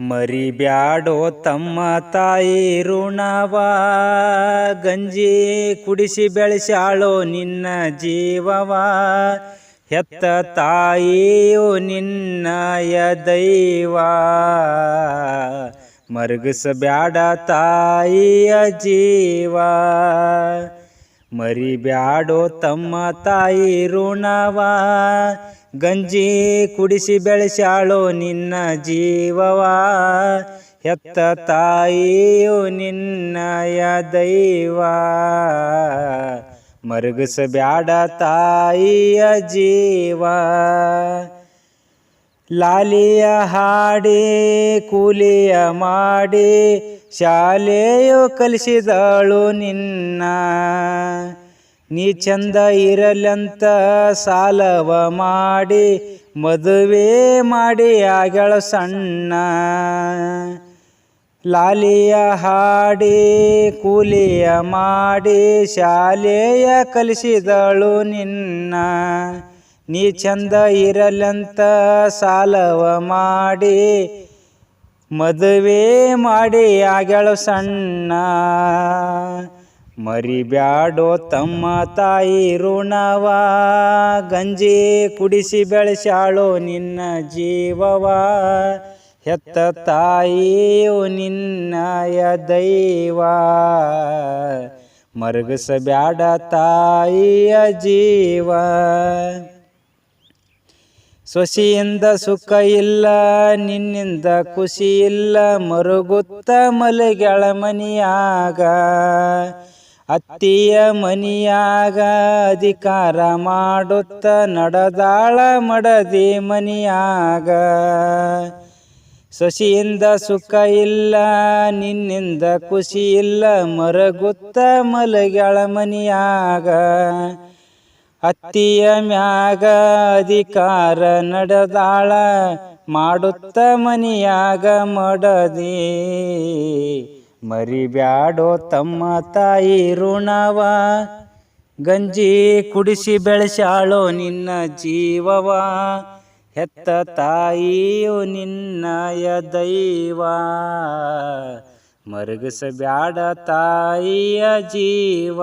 ಮರಿಬ್ಯಾಡೋ ತಮ್ಮ ತಾಯಿ ಋಣವ. ಗಂಜಿ ಕುಡಿಸಿ ಬೆಳೆಸಾಳೋ ನಿನ್ನ ಜೀವವ. ಹೆತ್ತ ತಾಯಿಯು ನಿನ್ನಯ ದೈವ ಮರುಗಿಸಬ್ಯಾಡ ತಾಯಿಯ ಜೀವ. ಮರಿಬ್ಯಾಡೋ ತಮ್ಮ ತಾಯಿ ಋಣವ. ಗಂಜಿ ಕುಡಿಸಿ ಬೆಳೆಸ್ಯಾಳೋ ನಿನ್ನ ಜೀವವ. ಹೆತ್ತ ತಾಯಿಯು ನಿನ್ನಯ ದೈವ. ಮರುಗಿಸಬ್ಯಾಡ ತಾಯಿಯ ಜೀವ. ಲಾಲಿಯ ಹಾಡಿ, ಕೂಲಿಯ ಮಾಡಿ, ಶಾಲೆಯು ಕಲಿಸಿದಳು ನಿನ್ನ. ನೀ ಚಂದ ಇರಲಂತ ಸಾಲವ ಮಾಡಿ, ಮದುವೆ ಮಾಡಿ ಆಗಳ ಸಣ್ಣ. ಲಾಲಿಯ ಹಾಡಿ, ಕೂಲಿಯ ಮಾಡಿ, ಶಾಲೆಯ ಕಲಿಸಿದಳು ನಿನ್ನ. ನೀ ಚಂದ ಇರಲಂತ ಸಾಲವ ಮಾಡಿ, ಮದುವೆ ಮಾಡಿ ಆಗ್ಯಾಳು ಸಣ್ಣ. ಮರಿಬ್ಯಾಡೋ ತಮ್ಮ ತಾಯಿ ಋಣವ, ಗಂಜಿ ಕುಡಿಸಿ ಬೆಳೆಸಾಳೋ ನಿನ್ನ ಜೀವವ. ಹೆತ್ತ ತಾಯಿಯು ನಿನ್ನಯ ದೈವ. ಮರಗಸಬ್ಯಾಡ ತಾಯಿಯ ಜೀವ. ಸೊಸಿಯಿಂದ ಸುಖ ಇಲ್ಲ, ನಿನ್ನಿಂದ ಖುಷಿ ಇಲ್ಲ, ಮರುಗುತ್ತ ಮಲಗ್ಯಾಳ ಮನಿಯಾಗ. ಅತ್ತಿಯ ಮನಿಯಾಗ ಅಧಿಕಾರ ಮಾಡುತ್ತ ನಡದಾಳ ಮಡದಿ ಮನಿಯಾಗ. ಸಸಿಯಿಂದ ಸುಖ ಇಲ್ಲ, ನಿನ್ನಿಂದ ಖುಷಿ ಇಲ್ಲ, ಮರಗುತ್ತ ಮಲಗ್ಯಾಳ ಮನಿಯಾಗ. ಅತ್ತಿಯ ಮ್ಯಾಗ ಅಧಿಕಾರ ನಡೆದಾಳ ಮಾಡುತ್ತ ಮನಿಯಾಗ ಮಡದಿ. ಮರಿಬ್ಯಾಡೋ ತಮ್ಮ ತಾಯಿ ಋಣವ. ಗಂಜಿ ಕುಡಿಸಿ ಬೆಳೆಸಾಳೋ ನಿನ್ನ ಜೀವವ. ಹೆತ್ತ ತಾಯಿಯು ನಿನ್ನಯ ದೈವ. ಮರುಗಿಸಬ್ಯಾಡ ತಾಯಿಯ ಜೀವ.